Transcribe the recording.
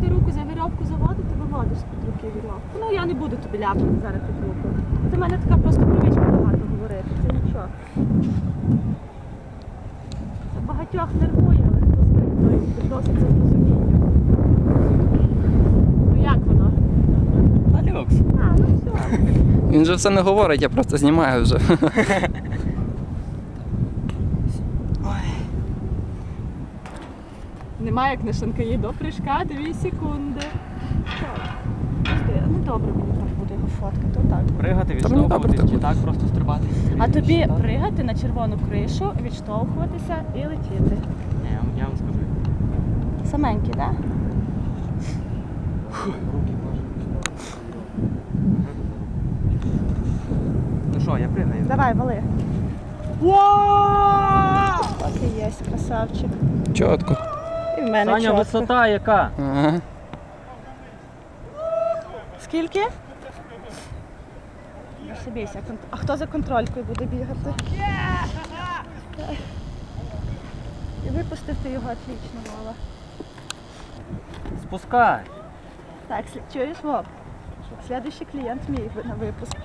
буде руку за вірьовку заводити, виводиш з-під руки вірьовку. Ну я не буду тобі ляпати зараз під руку. Це в мене така просто привичка багато говорити. Це нічого. Це багатьох нервує, але хто той відноситься з розумінням. Ну як воно? А, ну все. Він же все не говорить, я просто знімаю вже. Немає на шанкаї до прыжка, дві секунди. Так. Подожди, Ну добре мені так буде його фоткати, отак. Пригати, відштовхуватись, чи так просто стрибати. А тобі пригати на червону кришу, відштовхуватися і летіти. Ні, я вам- скажу. Саменький, так? Руки. Ну що, я пригаю? Давай, вали. От і є, красавчик. Чітко. Мене Саня, чітко. висота яка? Ага. Скільки? Кон- А хто за контролькою буде бігати? І випустив ти його отлично, Вова. Спускай. Так, чуєш, Вов? Следующий клієнт мій на випуск.